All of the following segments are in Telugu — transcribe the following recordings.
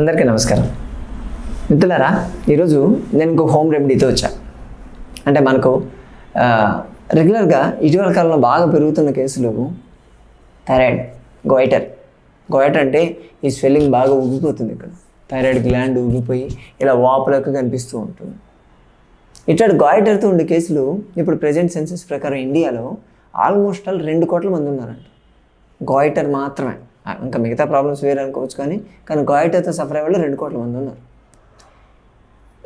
అందరికీ నమస్కారం. మిత్రులారా ఈరోజు నేను ఇంకో హోమ్ రెమెడీతో వచ్చా. అంటే మనకు రెగ్యులర్గా ఇటీవల కాలంలో బాగా పెరుగుతున్న కేసులు థైరాయిడ్ గోయిటర్. గోయిటర్ అంటే ఈ స్వెల్లింగ్ బాగా ఊగిపోతుంది ఇక్కడ. థైరాయిడ్ గ్లాండ్ ఊగిపోయి ఇలా వాపులకు కనిపిస్తూ ఉంటుంది. ఇట్లాంటి గాయిటర్తో ఉండే కేసులు ఇప్పుడు ప్రజెంట్ సెన్సెస్ ప్రకారం ఇండియాలో ఆల్మోస్ట్ ఆల్ రెండు కోట్ల మంది ఉన్నారంట. గాయిటర్ మాత్రమే. ఇంకా మిగతా ప్రాబ్లమ్స్ వేరే అనుకోవచ్చు కానీ కానీ గాయిటర్తో సఫర్ అయ్యే వాళ్ళు రెండు కోట్ల మంది ఉన్నారు.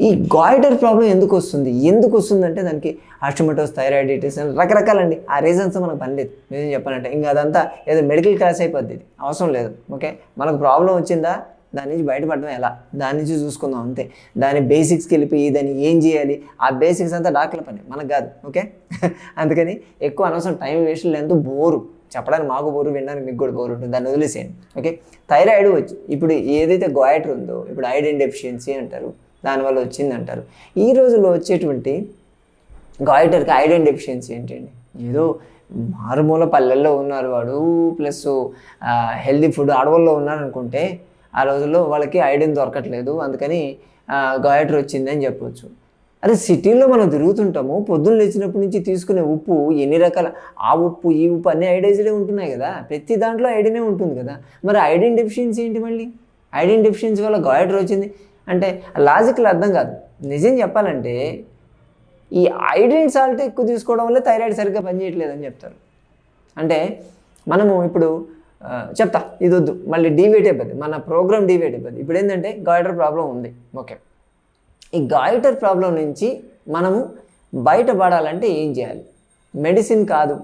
ఈ గాయిటర్ ప్రాబ్లం ఎందుకు వస్తుంది? ఎందుకు వస్తుంది అంటే దానికి ఆస్టమటోస్ థైరాయిడిటిస్ అని రకరకాలండి. ఆ రీజన్స్ మనకు పని లేదు. నిజం చెప్పాలంటే ఇంకా అదంతా ఏదో మెడికల్ క్లాస్ అయిపోద్ది. అవసరం లేదు. ఓకే? మనకు ప్రాబ్లం వచ్చిందా? దాని నుంచి బయటపడడం ఎలా? దాని నుంచి చూసుకుందాం అంతే. దాని బేసిక్స్కి వెళ్ళిపోయి దాన్ని ఏం చేయాలి? ఆ బేసిక్స్ అంతా డాక్టర్ల పని. మనకు కాదు. ఓకే? అందుకని ఎక్కువ అనవసరం టైం వేస్ట్ లేదు బోరు చెప్పడానికి మాకు బోరు వినడానికి మీకు కూడా బోరు ఉంటుంది. దాన్ని వదిలేసేయండి. ఓకే థైరాయిడ్ వచ్చి ఇప్పుడు ఏదైతే గోయాటర్ ఉందో ఇప్పుడు ఐరన్ డెఫిషియన్సీ అంటారు దానివల్ల వచ్చింది అంటారు. ఈ రోజుల్లో వచ్చేటువంటి గాయిటర్కి ఐరన్ డెఫిషియన్సీ ఏంటండి? ఏదో మారుమూల పల్లెల్లో ఉన్నారు వాడు ప్లస్ హెల్దీ ఫుడ్ అడవుల్లో ఉన్నారనుకుంటే ఆ రోజుల్లో వాళ్ళకి ఐరన్ దొరకట్లేదు. అందుకని గాయటర్ వచ్చిందని చెప్పవచ్చు చెప్పొచ్చు. అదే సిటీలో మనం తిరుగుతుంటాము. పొద్దున్న లేచినప్పటి నుంచి తీసుకునే ఉప్పు ఎన్ని రకాల ఆ ఉప్పు ఈ ఉప్పు అన్ని ఐడైజ్డే ఉంటున్నాయి కదా. ప్రతి దాంట్లో ఐడినే ఉంటుంది కదా. మరి ఐడిన్ డెఫిషియన్సీ ఏంటి మళ్ళీ? ఐడిన్ డెఫిషియన్సీ వల్ల గాయటర్ వచ్చింది. అంటే లాజికల్ అర్థం కాదు. నిజం చెప్పాలంటే ఈ ఐడిన్ సాల్ట్ ఎక్కువ తీసుకోవడం వల్ల థైరాయిడ్ సరిగ్గా పనిచేయట్లేదని చెప్తారు. అంటే మనము ఇప్పుడు చెప్తా ఇది వద్దు మళ్ళీ డీవేట్ అయిపోద్ది. మన ప్రోగ్రామ్ డీవేట్ అయిపోద్ది. ఇప్పుడు ఏంటంటే గాయిటర్ ప్రాబ్లం ఉంది. ఓకే. ఈ గాయిటర్ ప్రాబ్లం నుంచి మనము బయటపడాలంటే ఏం చేయాలి? మెడిసిన్ కాదు.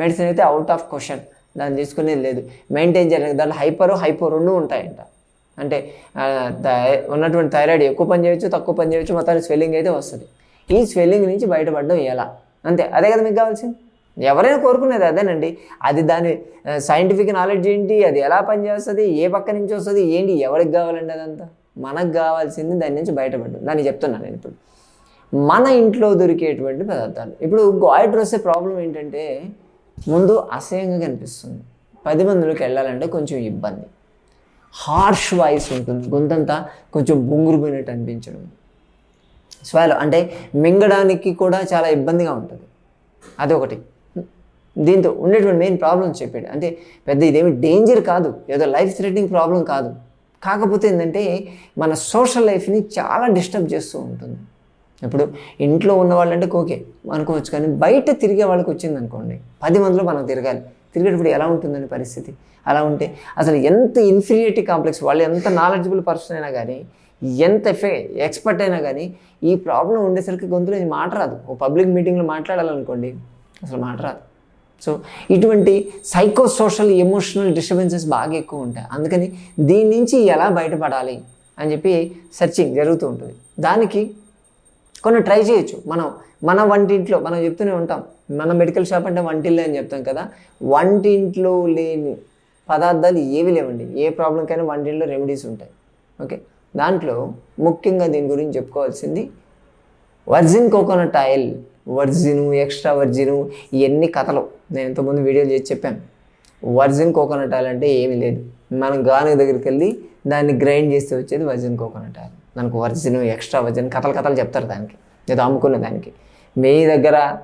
మెడిసిన్ అయితే అవుట్ ఆఫ్ క్వశ్చన్ దాన్ని తీసుకునేది లేదు. మెయింటైన్ చేయాలి దాంట్లో హైపర్ హైపో రెండు ఉంటాయంట. అంటే ఉన్నటువంటి థైరాయిడ్ ఎక్కువ పని చేయొచ్చు తక్కువ పని చేయొచ్చు మొత్తానికి స్వెల్లింగ్ అయితే వస్తుంది. ఈ స్వెల్లింగ్ నుంచి బయటపడడం ఎలా? అంతే. అదే కదా మీకు కావాల్సింది. ఎవరైనా కోరుకునేది అదేనండి. అది దాని సైంటిఫిక్ నాలెడ్జ్ ఏంటి? అది ఎలా పనిచేస్తుంది? ఏ పక్క నుంచి వస్తుంది? ఏంటి? ఎవరికి కావాలండి అదంతా? మనకు కావాల్సింది దాని నుంచి బయటపడడం. దాన్ని చెప్తున్నాను నేను ఇప్పుడు. మన ఇంట్లో దొరికేటువంటి పదార్థాలు. ఇప్పుడు గాయిటర్ వస్తే ప్రాబ్లం ఏంటంటే ముందు అసహ్యంగా కనిపిస్తుంది. పది మందిలోకి వెళ్ళాలంటే కొంచెం ఇబ్బంది. హార్ష్ వాయిస్ ఉంటుంది. గొంతంతా కొంచెం బొంగురుపోయినట్టు అనిపించడం. స్వాలో అంటే మింగడానికి కూడా చాలా ఇబ్బందిగా ఉంటుంది. అదొకటి. దీంతో ఉండేటువంటి మెయిన్ ప్రాబ్లమ్స్ చెప్పాడు. అంటే పెద్ద ఇదేమి డేంజర్ కాదు. ఏదో లైఫ్ థ్రెటనింగ్ ప్రాబ్లం కాదు. కాకపోతే ఏంటంటే మన సోషల్ లైఫ్ని చాలా డిస్టర్బ్ చేస్తూ ఉంటుంది. ఇప్పుడు ఇంట్లో ఉన్న వాళ్ళంటే ఓకే అనుకోవచ్చు కానీ బయట తిరిగే వాళ్ళకి వచ్చింది అనుకోండి పది మందిలో మనం తిరగాలి. తిరిగేటప్పుడు ఎలా ఉంటుందని పరిస్థితి? అలా ఉంటే అసలు ఎంత ఇన్ఫీరియారిటీ కాంప్లెక్స్ వాళ్ళు ఎంత నాలెడ్జబుల్ పర్సన్ అయినా కానీ ఎంత ఎఫె ఎక్స్పర్ట్ అయినా కానీ ఈ ప్రాబ్లం ఉండేసరికి గొంతులో ఇది మాట రాదు ఓ పబ్లిక్ మీటింగ్లో మాట్లాడాలనుకోండి అసలు మాట రాదు సో ఇటువంటి సైకో సోషల్ ఎమోషనల్ డిస్టర్బెన్సెస్ బాగా ఎక్కువ ఉంటాయి. అందుకని దీని నుంచి ఎలా బయటపడాలి అని చెప్పి సెర్చింగ్ జరుగుతూ ఉంటుంది. దానికి కొన్ని ట్రై చేయొచ్చు. మనం మన వంటింట్లో మనం చెప్తూనే ఉంటాం. మన మెడికల్ షాప్ అంటే వంటిల్లే అని చెప్తాం కదా. వంటింట్లో లేని పదార్థాలు ఏవి లేవండి. ఏ ప్రాబ్లంకైనా వంటింట్లో రెమెడీస్ ఉంటాయి. ఓకే దాంట్లో ముఖ్యంగా దీని గురించి చెప్పుకోవాల్సింది virgin coconut oil virgin extra virgin ఇవన్నీ కథలు. నేను ఇంతకుముందు వీడియోలు చేసి చెప్పాను. వర్జిన్ కోకోనట్ ఆయిల్ అంటే ఏమీ లేదు. మనం గానుగ దగ్గరికి వెళ్ళి దాన్ని గ్రైండ్ చేస్తే వచ్చేది వర్జిన్ కోకోనట్ ఆయిల్. దానికి వర్జిన్ ఎక్స్ట్రా వర్జిన్ కథలు కథలు చెప్తారు దానికి. ఏదో అమ్ముకునే దానికి. మీ దగ్గర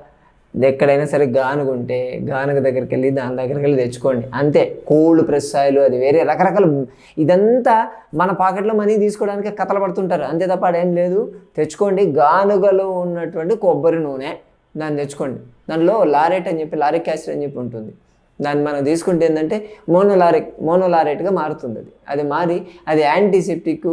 ఎక్కడైనా సరే గానుగ ఉంటే గానుగ దగ్గరికి వెళ్ళి దాని దగ్గరికి వెళ్ళి తెచ్చుకోండి. అంతే కోల్డ్ ప్రెస్ ఆయిల్ అది వేరే రకరకాల ఇదంతా మన పాకెట్లో మనీ తీసుకోవడానికి కథలు పడుతుంటారు. అంతే తప్ప అదేం లేదు. తెచ్చుకోండి. గానుగలో ఉన్నటువంటి కొబ్బరి నూనె దాన్ని తెచ్చుకోండి. దానిలో లారెట్ అని చెప్పి లారిక్ యాసిడ్ అని చెప్పి ఉంటుంది. దాన్ని మనం తీసుకుంటే ఏంటంటే మోనోలారిక్ మోనోలారెట్గా మారుతుంది అది. అది మారి అది యాంటీసెప్టిక్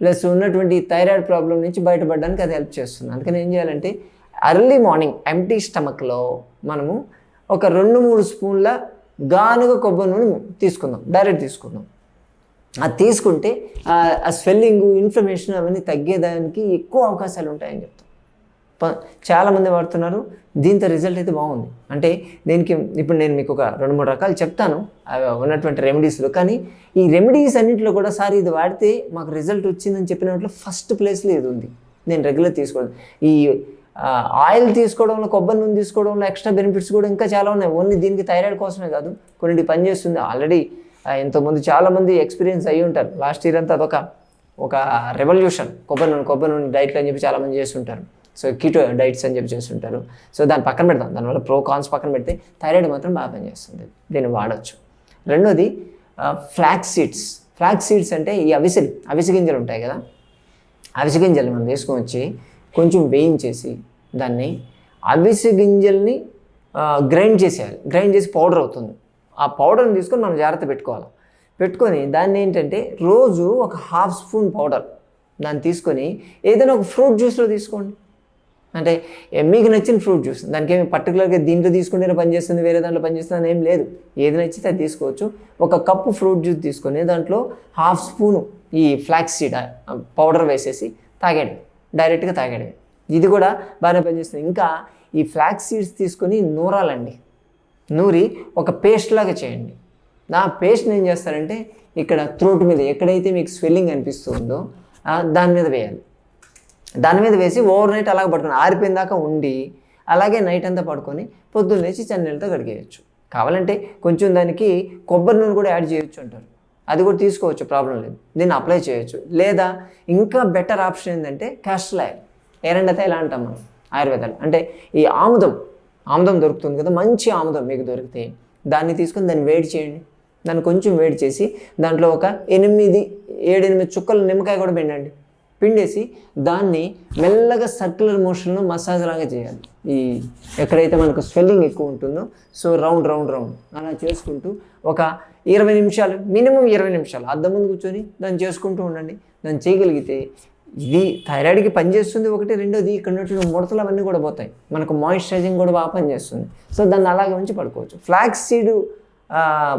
ప్లస్ ఉన్నటువంటి థైరాయిడ్ ప్రాబ్లం నుంచి బయటపడడానికి అది హెల్ప్ చేస్తుంది. అందుకని ఏం చేయాలంటే అర్లీ మార్నింగ్ ఎంటీ స్టమక్లో మనము ఒక రెండు మూడు స్పూన్ల గానుగ కొబ్బరి నూనె తీసుకుందాం డైరెక్ట్ తీసుకుందాం. అది తీసుకుంటే ఆ- స్వెల్లింగ్ ఇన్ఫ్లమేషన్ అవన్నీ తగ్గేదానికి ఎక్కువ అవకాశాలు ఉంటాయని చెప్తాం. ప- చాలామంది వాడుతున్నారు దీంతో రిజల్ట్ అయితే బాగుంది. అంటే దీనికి ఇప్పుడు నేను మీకు ఒక రెండు మూడు రకాలు చెప్తాను అవి ఉన్నటువంటి రెమెడీస్లో కానీ ఈ రెమెడీస్ అన్నింటిలో కూడా సార్ ఇది వాడితే మాకు రిజల్ట్ వచ్చిందని చెప్పినట్లు ఫస్ట్ ప్లేస్లో ఇది ఉంది. నేను రెగ్యులర్ తీసుకోవడం ఈ ఆయిల్ తీసుకోవడంలో కొబ్బరి నూనె తీసుకోవడంలో ఎక్స్ట్రా బెనిఫిట్స్ కూడా ఇంకా చాలా ఉన్నాయి. ఓన్లీ దీనికి థైరాయిడ్ కోసమే కాదు కొన్ని పనిచేస్తుంది ఆల్రెడీ ఆ, ఇంతకుముందు చాలామంది ఎక్స్పీరియన్స్ అయ్యి ఉంటారు. లాస్ట్ ఇయర్ అంతా అదొక ఒక రెవల్యూషన్ కొబ్బరి నూనె కొబ్బరి నూనె డైట్లు అని చెప్పి చాలామంది చేస్తుంటారు. సో కీటో డైట్స్ అని చెప్పి చేస్తుంటారు. సో దాన్ని పక్కన పెడతాం దానివల్ల ప్రో కాన్స్ పక్కన పెడితే థైరాయిడ్ మాత్రం బాగా పనిచేస్తుంది. దీన్ని వాడచ్చు. రెండోది ఫ్లాక్ సీడ్స్ ఫ్లాక్ సీడ్స్ అంటే ఈ అవిసెలు అవిసె గింజలు ఉంటాయి కదా? అవిసె గింజలు మనం తీసుకొని వచ్చి కొంచెం వేయించేసి దాన్ని అవిసె గింజల్ని గ్రైండ్ చేసేయాలి. గ్రైండ్ చేసి పౌడర్ అవుతుంది. ఆ పౌడర్ని తీసుకొని మనం జాగ్రత్త పెట్టుకోవాలి. పెట్టుకొని దాన్ని ఏంటంటే రోజు ఒక హాఫ్ స్పూన్ పౌడర్ దాన్ని తీసుకొని ఏదైనా ఒక ఫ్రూట్ జ్యూస్లో తీసుకోండి. అంటే మీకు నచ్చిన ఫ్రూట్ జ్యూస్. దానికి ఏమి పర్టికులర్గా దీంట్లో తీసుకుంటేనే పనిచేస్తుంది వేరే దాంట్లో పనిచేస్తుంది అని ఏం లేదు. ఏది నచ్చితే అది తీసుకోవచ్చు. ఒక కప్పు ఫ్రూట్ జ్యూస్ తీసుకొని దాంట్లో హాఫ్ స్పూను ఈ ఫ్లాక్స్ సీడ్ పౌడర్ వేసేసి తాగండి డైరెక్ట్గా తాగేయడం ఇది కూడా బాగానే పనిచేస్తుంది. ఇంకా ఈ ఫ్లాక్స్ సీడ్స్ తీసుకొని నూరాలండి. నూరి ఒక పేస్ట్ లాగా చేయండి. నా పేస్ట్ని ఏం చేస్తారంటే ఇక్కడ త్రోట్ మీద ఎక్కడైతే మీకు స్వెల్లింగ్ అనిపిస్తుందో దాని మీద వేయాలి. దాని మీద వేసి ఓవర్ నైట్ అలాగ పడుకొని ఆరిపోయిన దాకా ఉండి అలాగే నైట్ అంతా పడుకొని పొద్దున్న లేచి చన్నీళ్ళతో కడిగేయచ్చు. కావాలంటే కొంచెం దానికి కొబ్బరి నూనె కూడా యాడ్ చేయొచ్చు అంటారు. అది కూడా తీసుకోవచ్చు ప్రాబ్లం లేదు. దీన్ని అప్లై చేయొచ్చు. లేదా ఇంకా బెటర్ ఆప్షన్ ఏంటంటే క్యాస్టర్ ఆయిల్ ఎరండత ఇలా అంటాం మనం? ఆయుర్వేదాలు. అంటే ఈ ఆముదం ఆముదం దొరుకుతుంది కదా మంచి ఆముదం మీకు దొరికితే దాన్ని తీసుకొని దాన్ని వేడి చేయండి. దాన్ని కొంచెం వేడి చేసి దాంట్లో ఒక ఎనిమిది ఏడెనిమిది చుక్కలు నిమ్మకాయ కూడా పిండండి. పిండేసి దాన్ని మెల్లగా సర్క్యులర్ మోషన్లో మసాజ్ లాగా చేయాలి. ఈ ఎక్కడైతే మనకు స్వెల్లింగ్ ఎక్కువ ఉంటుందో సో రౌండ్ రౌండ్ రౌండ్ అలా చేసుకుంటూ ఒక ఇరవై నిమిషాలు మినిమం ఇరవై నిమిషాలు. అద్దం ముందు కూర్చొని దాన్ని చేసుకుంటూ ఉండండి. దాన్ని చేయగలిగితే ఇది థైరాయిడ్కి పనిచేస్తుంది ఒకటి రెండోది ఇక్కడ ఉన్నటువంటి ముడతలు అవన్నీ కూడా పోతాయి. మనకు మాయిశ్చరైజింగ్ కూడా బాగా పనిచేస్తుంది సో దాన్ని అలాగే ఉంచి పడుకోవచ్చు. ఫ్లాక్స్ సీడ్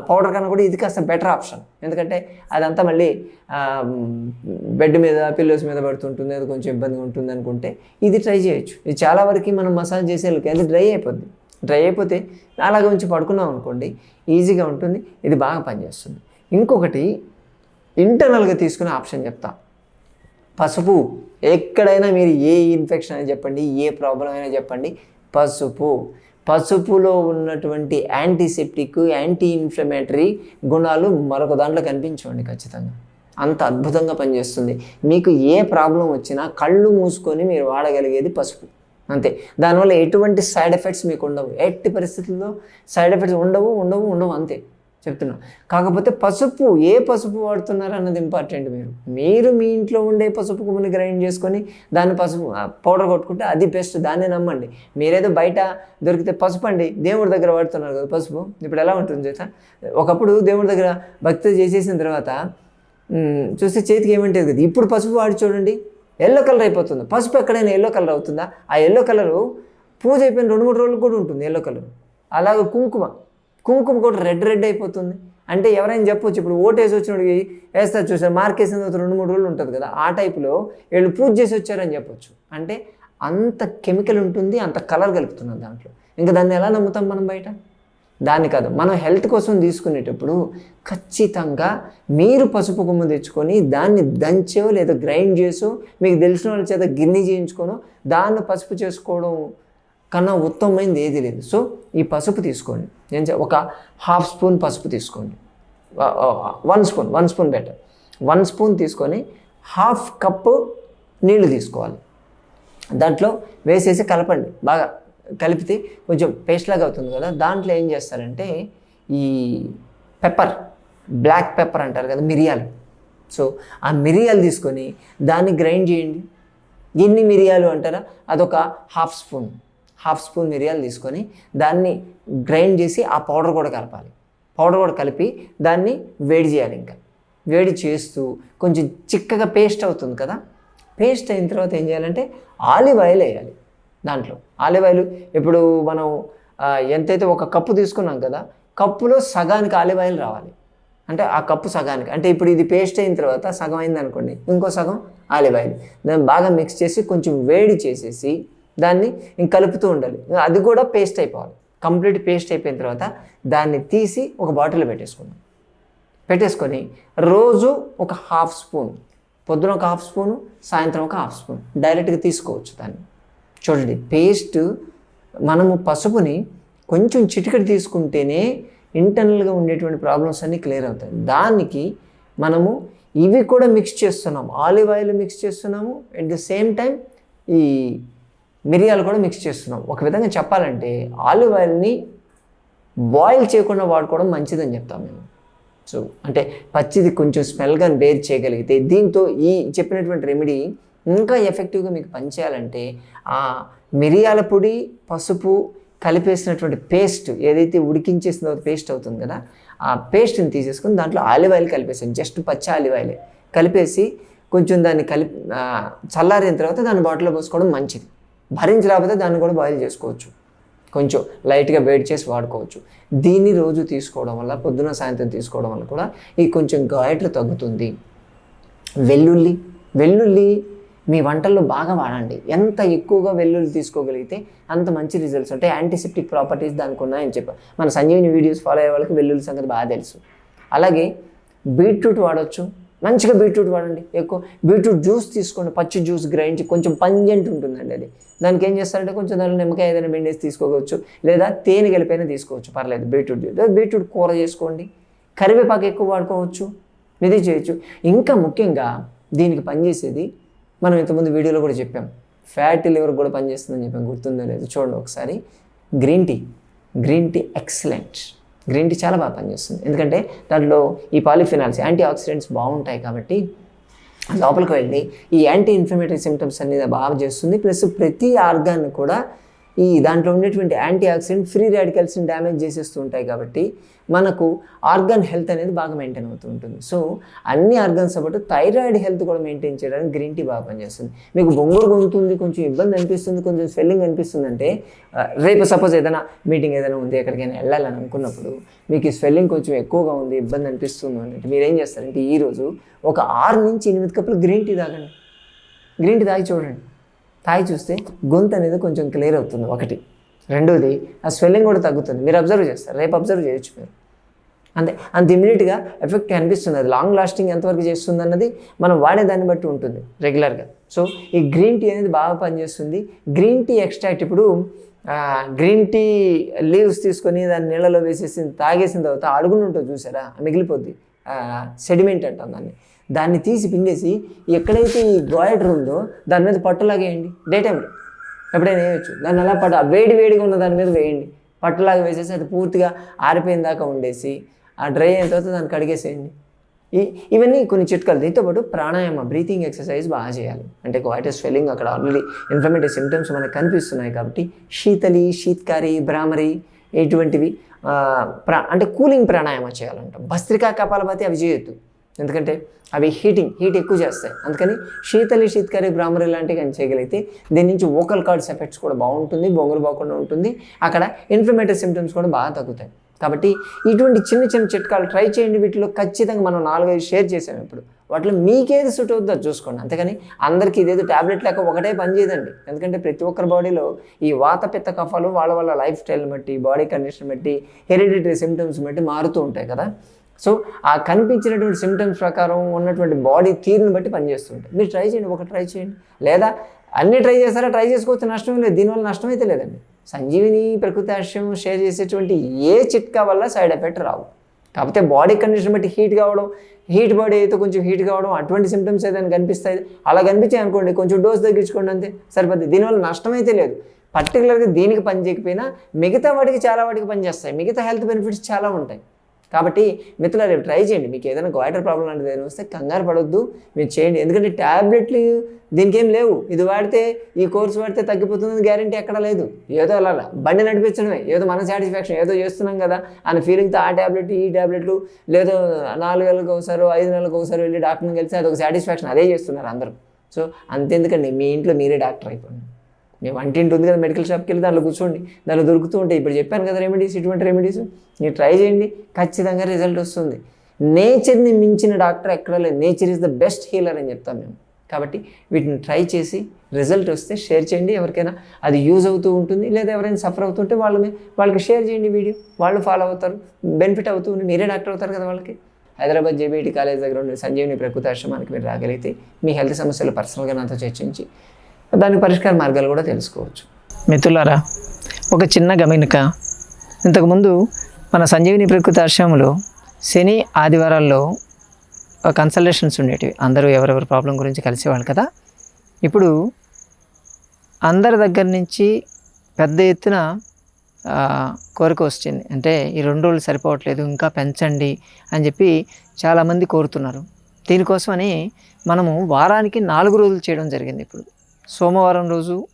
పౌడర్ కన్నా కూడా ఇది కాస్త బెటర్ ఆప్షన్ ఎందుకంటే అదంతా మళ్ళీ బెడ్ మీద పిల్లోస్ మీద పడుతుంటుంది. అది కొంచెం ఇబ్బందిగా ఉంటుంది అనుకుంటే ఇది ట్రై చేయొచ్చు. ఇది చాలా వరకు మనం మసాజ్ చేసేళ్ళకి అది డ్రై అయిపోద్ది. డ్రై అయిపోతే అలాగే ఉంచి పడుకున్నాం అనుకోండి ఈజీగా ఉంటుంది ఇది బాగా పనిచేస్తుంది. ఇంకొకటి ఇంటర్నల్గా తీసుకునే ఆప్షన్ చెప్తా. పసుపు ఎక్కడైనా మీరు ఏ ఇన్ఫెక్షన్ అయినా చెప్పండి ఏ ప్రాబ్లం అయినా చెప్పండి పసుపు. పసుపులో ఉన్నటువంటి యాంటీసెప్టిక్ యాంటీ ఇన్ఫ్లమేటరీ గుణాలు మరొక దాంట్లో కనిపించండి ఖచ్చితంగా. అంత అద్భుతంగా పనిచేస్తుంది. మీకు ఏ ప్రాబ్లం వచ్చినా కళ్ళు మూసుకొని మీరు వాడగలిగేది పసుపు. అంతే. దానివల్ల ఎటువంటి సైడ్ ఎఫెక్ట్స్ మీకు ఉండవు. ఎట్టి పరిస్థితుల్లో సైడ్ ఎఫెక్ట్స్ ఉండవు ఉండవు ఉండవు అంతే చెప్తున్నా. కాకపోతే పసుపు ఏ పసుపు వాడుతున్నారు అన్నది ఇంపార్టెంట్ మీరు. మీరు మీ ఇంట్లో ఉండే పసుపు కొమ్ముని గ్రైండ్ చేసుకొని దాన్ని పసుపు పౌడర్ కొట్టుకుంటే అది బెస్ట్ దాన్నే నమ్మండి. మీరేదో బయట దొరికితే పసుపు అండి. దేవుడి దగ్గర వాడుతున్నారు కదా పసుపు. ఇప్పుడు ఎలా ఉంటుంది చేత ఒకప్పుడు దేవుడి దగ్గర భక్తి చేసేసిన తర్వాత చూస్తే చేతికి ఏమంటేది కదా ఇప్పుడు పసుపు వాడి చూడండి. ఎల్లో కలర్ అయిపోతుంది. పసుపు ఎక్కడైనా ఎల్లో కలర్ అవుతుందా? ఆ ఎల్లో కలరు పూజ అయిపోయిన రెండు మూడు రోజులు కూడా ఉంటుంది ఎల్లో కలర్. అలాగే కుంకుమ. కుంకుమ కూడా రెడ్ రెడ్ అయిపోతుంది. అంటే ఎవరైనా చెప్పొచ్చు ఇప్పుడు ఓటేసి వేసి వచ్చినోడికి వేస్తారు చూసారు? మార్కేసిన తర్వాత రెండు మూడు రోజులు ఉంటుంది కదా. ఆ టైప్లో వీళ్ళు పూజ చేసి వచ్చారని చెప్పొచ్చు. అంటే అంత కెమికల్ ఉంటుంది అంత కలర్ కలుపుతున్నారు దాంట్లో. ఇంకా దాన్ని ఎలా నమ్ముతాం మనం బయట? దాన్ని కాదు మనం హెల్త్ కోసం తీసుకునేటప్పుడు ఖచ్చితంగా మీరు పసుపు కొమ్ము తెచ్చుకొని దాన్ని దంచో లేదా గ్రైండ్ చేసో మీకు తెలిసిన వాళ్ళ చేత గిన్నె చేయించుకోనో దాన్ని పసుపు చేసుకోవడం కన్నా ఉత్తమమైనది ఏది లేదు. సో ఈ పసుపు తీసుకోండి. నేను ఒక హాఫ్ స్పూన్ పసుపు తీసుకోండి. One spoon one spoon better. One spoon తీసుకొని హాఫ్ కప్పు నీళ్ళు తీసుకోవాలి. దాంట్లో వేసేసి కలపండి బాగా. కలిపితే కొంచెం పేస్ట్ లాగా అవుతుంది కదా దాంట్లో ఏం చేస్తారంటే ఈ పెప్పర్ బ్లాక్ పెప్పర్ అంటారు కదా మిరియాలు. సో ఆ మిరియాలు తీసుకొని దాన్ని గ్రైండ్ చేయండి. ఎన్ని మిరియాలు అంటారా? అదొక హాఫ్ స్పూన్ హాఫ్ స్పూన్ మిరియాలు తీసుకొని దాన్ని గ్రైండ్ చేసి ఆ పౌడర్ కూడా కలపాలి. పౌడర్ కూడా కలిపి దాన్ని వేడి చేయాలి ఇంకా. వేడి చేస్తూ కొంచెం చిక్కగా పేస్ట్ అవుతుంది కదా. పేస్ట్ అయిన తర్వాత ఏం చేయాలంటే ఆలివ్ ఆయిల్ వేయాలి. దాంట్లో. ఆలివ్ ఆయిల్ ఇప్పుడు మనం ఎంతైతే ఒక కప్పు తీసుకున్నాం కదా కప్పులో సగానికి ఆలివ్ ఆయిల్ రావాలి. అంటే ఆ కప్పు సగానికి. అంటే ఇప్పుడు ఇది పేస్ట్ అయిన తర్వాత సగం అయింది అనుకోండి ఇంకో సగం ఆలివ్ ఆయిల్. దాన్ని బాగా మిక్స్ చేసి కొంచెం వేడి చేసేసి దాన్ని ఇంక కలుపుతూ ఉండాలి. అది కూడా పేస్ట్ అయిపోవాలి. కంప్లీట్ పేస్ట్ అయిపోయిన తర్వాత దాన్ని తీసి ఒక బాటిల్లో పెట్టేసుకుందాం. పెట్టేసుకొని రోజు ఒక హాఫ్ స్పూన్ పొద్దున ఒక హాఫ్ స్పూను సాయంత్రం ఒక హాఫ్ స్పూన్. డైరెక్ట్గా తీసుకోవచ్చు దాన్ని. చూడండి పేస్ట్ మనము పసుపుని కొంచెం చిటికటి తీసుకుంటేనే ఇంటర్నల్గా ఉండేటువంటి ప్రాబ్లమ్స్ అన్నీ క్లియర్ అవుతాయి. దానికి మనము ఇవి కూడా మిక్స్ చేస్తున్నాము. ఆలివ్ ఆయిల్ మిక్స్ చేస్తున్నాము. అట్ ద సేమ్ టైం ఈ మిరియాలు కూడా మిక్స్ చేస్తున్నాం ఒక విధంగా చెప్పాలంటే ఆలివ్ ఆయిల్ని బాయిల్ చేయకుండా వాడుకోవడం మంచిదని చెప్తాం మేము. సో అంటే పచ్చిది కొంచెం స్మెల్గా బేర్ చేయగలిగితే దీంతో ఈ చెప్పినటువంటి రెమెడీ ఇంకా ఎఫెక్టివ్గా మీకు పనిచేయాలంటే ఆ మిరియాల పొడి పసుపు కలిపేసినటువంటి పేస్ట్ ఏదైతే ఉడికించేసిన పేస్ట్ అవుతుంది కదా ఆ పేస్ట్ని తీసేసుకుని దాంట్లో ఆలివ్ ఆయిల్ కలిపేసాను జస్ట్ పచ్చి ఆలివ్ ఆయిలే. కలిపేసి కొంచెం దాన్ని కలిపి చల్లారిన తర్వాత దాన్ని బాటిల్లో పోసుకోవడం మంచిది. భరించలేకపోతే దాన్ని కూడా బాయిల్ చేసుకోవచ్చు. కొంచెం లైట్గా వేడి చేసి వాడుకోవచ్చు. దీన్ని రోజు తీసుకోవడం వల్ల పొద్దున సాయంత్రం తీసుకోవడం వల్ల కూడా ఈ కొంచెం గాయట్లు తగ్గుతుంది. వెల్లుల్లి వెల్లుల్లి మీ వంటల్లో బాగా వాడండి. ఎంత ఎక్కువగా వెల్లుల్లి తీసుకోగలిగితే అంత మంచి రిజల్ట్స్ ఉంటాయి యాంటీసెప్టిక్ ప్రాపర్టీస్ దానికి ఉన్నాయని చెప్పి మన సంజీవిని వీడియోస్ ఫాలో అయ్యే వాళ్ళకి వెల్లుల్లి సంగతి బాగా తెలుసు. అలాగే బీట్రూట్ వాడవచ్చు మంచిగా బీట్రూట్ వాడండి. ఎక్కువ బీట్రూట్ జ్యూస్ తీసుకోండి. పచ్చి జ్యూస్ గ్రైండ్ కొంచెం పంజెంట్ ఉంటుందండి అది. దానికి ఏం చేస్తారంటే కొంచెం దానిలో నిమ్మకాయ ఏదైనా పిండేసి తీసుకోవచ్చు. లేదా తేనె కలిపైనా తీసుకోవచ్చు. పర్లేదు బీట్రూట్ జ్యూస్ బీట్రూట్ కూర చేసుకోండి. కరివేపాకు ఎక్కువ వాడుకోవచ్చు. ఇది చేయొచ్చు. ఇంకా ముఖ్యంగా దీనికి పనిచేసేది మనం ఇంతకుముందు వీడియోలో కూడా చెప్పాం. ఫ్యాటీ లివర్ కూడా పనిచేస్తుందని చెప్పాం. గుర్తుందో లేదు చూడండి ఒకసారి. Green tea. Green tea excellent. Green tea చాలా బాగా పనిచేస్తుంది. ఎందుకంటే దాంట్లో ఈ పాలిఫినాల్స్ యాంటీ ఆక్సిడెంట్స్ బాగుంటాయి కాబట్టి లోపలికి వెళ్ళి ఈ యాంటీ ఇన్ఫ్లమేటరీ సిమ్టమ్స్ అనేది బాగా చేస్తుంది. ప్లస్ ప్రతి ఆర్గాన్ కూడా ఈ దాంట్లో ఉండేటువంటి యాంటీ ఆక్సిడెంట్ ఫ్రీ రాడికల్స్ని డ్యామేజ్ చేసేస్తూ ఉంటాయి కాబట్టి మనకు ఆర్గన్ హెల్త్ అనేది బాగా మెయింటైన్ అవుతూ ఉంటుంది. సో అన్ని ఆర్గన్స్ పాటు థైరాయిడ్ హెల్త్ కూడా మెయింటైన్ చేయడానికి గ్రీన్ టీ బాగా పనిచేస్తుంది. మీకు బొంగురు గొంతుంది కొంచెం ఇబ్బంది అనిపిస్తుంది కొంచెం స్వెల్లింగ్ అనిపిస్తుంది అంటే రేపు సపోజ్ ఏదైనా మీటింగ్ ఏదైనా ఉంది ఎక్కడికైనా వెళ్ళాలని అనుకున్నప్పుడు మీకు ఈ స్వెల్లింగ్ కొంచెం ఎక్కువగా ఉంది ఇబ్బంది అనిపిస్తుంది అంటే మీరు ఏం చేస్తారంటే ఈరోజు ఒక ఆరు నుంచి ఎనిమిది కప్పులు గ్రీన్ టీ తాగండి. గ్రీన్ టీ తాగి చూడండి. తాగి చూస్తే గొంతు అనేది కొంచెం క్లియర్ అవుతుంది. ఒకటి. రెండోది ఆ స్వెల్లింగ్ కూడా తగ్గుతుంది. మీరు అబ్జర్వ్ చేస్తారు. రేపు అబ్జర్వ్ చేయొచ్చు మీరు. అంతే. అంత ఇమీడియట్గా ఎఫెక్ట్ కనిపిస్తుంది. అది లాంగ్ లాస్టింగ్ ఎంతవరకు చేస్తుంది అన్నది మనం వాడే దాన్ని బట్టి ఉంటుంది రెగ్యులర్గా సో ఈ గ్రీన్ టీ అనేది బాగా పనిచేస్తుంది. గ్రీన్ టీ ఎక్స్ట్రాక్ట్ ఇప్పుడు గ్రీన్ టీ లీవ్స్ తీసుకొని దాన్ని నీళ్ళలో వేసేసి తాగేసిన తర్వాత అడుగును ఉంటుంది చూసారా? మిగిలిపోద్ది. సెడిమెంట్ అంటాం దాన్ని. దాన్ని తీసి పిండేసి ఎక్కడైతే ఈ గోయటర్ ఉందో దాని మీద పట్టులాగా వేయండి. డే టైంలో ఎప్పుడైనా వేయచ్చు. దాన్ని అలా పట్టు వేడి వేడిగా ఉన్న దాని మీద వేయండి. పట్టులాగా వేసేసి అది పూర్తిగా ఆరిపోయిన దాకా ఉండేసి ఆ డ్రై అయిన తర్వాత దాన్ని కడిగేసేయండి. ఈ ఇవన్నీ కొన్ని చిట్కాలు. దీంతో పాటు ప్రాణాయామ బ్రీతింగ్ ఎక్సర్సైజ్ బాగా చేయాలి. అంటే వైటస్ స్వెల్లింగ్ అక్కడ ఆల్రెడీ ఇన్ఫ్లమేటరీ సిమ్టమ్స్ మనకు కనిపిస్తున్నాయి కాబట్టి శీతలి శీత్కారి భ్రామరి ఇటువంటివి ప్రా అంటే కూలింగ్ ప్రాణాయామ చేయాలంట. భస్త్రికా కపాలపతి అవి చేయొద్దు. ఎందుకంటే అవి హీటింగ్ హీట్ ఎక్కువ చేస్తాయి. అందుకని శీతలి శీతకరి బ్రాహ్మరి లాంటివి కానీ చేయగలిగితే దీని నుంచి వోకల్ కార్డ్స్ ఎఫెక్ట్స్ కూడా బాగుంటుంది బొంగులు బాగుండా ఉంటుంది. అక్కడ ఇన్ఫ్లమేటరీ సిమ్టమ్స్ కూడా బాగా తగ్గుతాయి. కాబట్టి ఇటువంటి చిన్న చిన్న చిట్కాలు ట్రై చేయండి. వీటిలో ఖచ్చితంగా మనం నాలుగైదు షేర్ చేసాం ఇప్పుడు. వాటిలో మీకేది సూట్ అవుతుందో చూసుకోండి. అందుకని అందరికీ ఇదేదో ట్యాబ్లెట్ లేక ఒకటే పని చేయదండి. ఎందుకంటే ప్రతి ఒక్కరి బాడీలో ఈ వాత పిత్త కఫాలు వాళ్ళ వాళ్ళ లైఫ్ స్టైల్ బట్టి బాడీ కండిషన్ బట్టి హెరిడిటరీ సిమ్టమ్స్ బట్టి మారుతూ ఉంటాయి కదా. సో ఆ కనిపించినటువంటి సిమ్టమ్స్ ప్రకారం ఉన్నటువంటి బాడీ తీరుని బట్టి పనిచేస్తుంటాయి మీరు ట్రై చేయండి ఒక ట్రై చేయండి. లేదా అన్ని ట్రై చేస్తారా ట్రై చేసుకోవచ్చు నష్టం లేదు. దీనివల్ల నష్టం అయితే లేదండి. సంజీవిని ప్రకృతి ఆశయం షేర్ చేసేటువంటి ఏ చిట్కా వల్ల సైడ్ ఎఫెక్ట్ రావు. కాకపోతే బాడీ కండిషన్ బట్టి హీట్ కావడం హీట్ బాడీ అయితే కొంచెం హీట్ కావడం అటువంటి సిమ్టమ్స్ ఏదైనా కనిపిస్తాయి. అలా కనిపించాయి అనుకోండి కొంచెం డోస్ తగ్గించుకోండి అంతే సరిపోద్ది. దీనివల్ల నష్టం అయితే లేదు. పర్టికులర్గా దీనికి పని చేయకపోయినా మిగతా వాటికి చాలా వాటికి పనిచేస్తాయి. మిగతా హెల్త్ బెనిఫిట్స్ చాలా ఉంటాయి. కాబట్టి మిత్రులు రేపు ట్రై చేయండి. మీకు ఏదైనా గోయిటర్ ప్రాబ్లం లాంటిది ఏదైనా వస్తే కంగారు పడొద్దు. మీరు చేయండి. ఎందుకంటే ట్యాబ్లెట్లు దీనికి ఏం లేవు. ఇది వాడితే ఈ కోర్స్ వాడితే తగ్గిపోతుంది గ్యారంటీ ఎక్కడ లేదు. ఏదో అలా అలా. బండి నడిపించడమే. ఏదో మన సాటిస్ఫాక్షన్ ఏదో చేస్తున్నాం కదా అని ఫీలింగ్తో ఆ ట్యాబ్లెట్ ఈ ట్యాబ్లెట్లు లేదో నాలుగు నెలలకు ఒకసారి ఐదు నెలలకు ఒకసారి వెళ్ళి డాక్టర్ని కలిసి అదొక సాటిస్ఫాక్షన్ అదే చేస్తున్నారు అందరూ. సో అంతెందుకండి. మీ ఇంట్లో మీరే డాక్టర్ అయిపోండి. మీ వంటింటి ఉంది కదా మెడికల్ షాప్కి వెళ్ళి దాంట్లో కూర్చోండి. దాంట్లో దొరుకుతూ ఉంటాయి. ఇప్పుడు చెప్పాను కదా రెమెడీస్ ఇటువంటి రెమెడీస్ మీరు ట్రై చేయండి ఖచ్చితంగా రిజల్ట్ వస్తుంది. నేచర్ని మించిన డాక్టర్ ఎక్కడ లేదు. Nature is the best healer అని చెప్తాం మేము. కాబట్టి వీటిని ట్రై చేసి రిజల్ట్ వస్తే షేర్ చేయండి. ఎవరికైనా అది యూజ్ అవుతూ ఉంటుంది లేదా ఎవరైనా సఫర్ అవుతుంటే వాళ్ళ వాళ్ళకి షేర్ చేయండి వీడియో వాళ్ళు ఫాలో అవుతారు బెనిఫిట్ అవుతూ ఉంది మీరే డాక్టర్ అవుతారు కదా వాళ్ళకి. హైదరాబాద్ జేబీఐటి కాలేజ్ దగ్గర ఉండే సంజీవిని ప్రకృతి ఆశ్రమానికి మీరు రాగలిగితే మీ హెల్త్ సమస్యలు పర్సనల్గా నాతో చర్చించి దాని పరిష్కార మార్గాలు కూడా తెలుసుకోవచ్చు. మిత్రులారా ఒక చిన్న గమనిక. ఇంతకుముందు మన సంజీవిని ప్రకృతి ఆశ్రమంలో శని ఆదివారాల్లో కన్సల్టేషన్స్ ఉండేటివి. అందరూ ఎవరెవరి ప్రాబ్లం గురించి కలిసేవాళ్ళు కదా? ఇప్పుడు అందరి దగ్గర నుంచి పెద్ద ఎత్తున కోరిక వచ్చింది. అంటే ఈ రెండు రోజులు సరిపోవట్లేదు ఇంకా పెంచండి అని చెప్పి చాలామంది కోరుతున్నారు. దీనికోసమని మనము వారానికి నాలుగు రోజులు చేయడం జరిగింది ఇప్పుడు. సోమవారం రోజు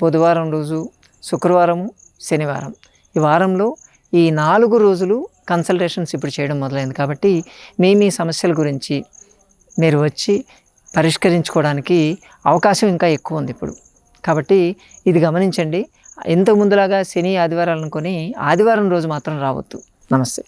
బుధవారం రోజు శుక్రవారము శనివారం. ఈ వారంలో ఈ నాలుగు రోజులు కన్సల్టేషన్స్ ఇప్పుడు చేయడం మొదలైంది కాబట్టి మీ మీ సమస్యల గురించి మీరు వచ్చి పరిష్కరించుకోవడానికి అవకాశం ఇంకా ఎక్కువ ఉంది ఇప్పుడు. కాబట్టి ఇది గమనించండి. ఇంతకు ముందులాగా శని ఆదివారాలు అనుకొని ఆదివారం రోజు మాత్రం రావద్దు. నమస్తే.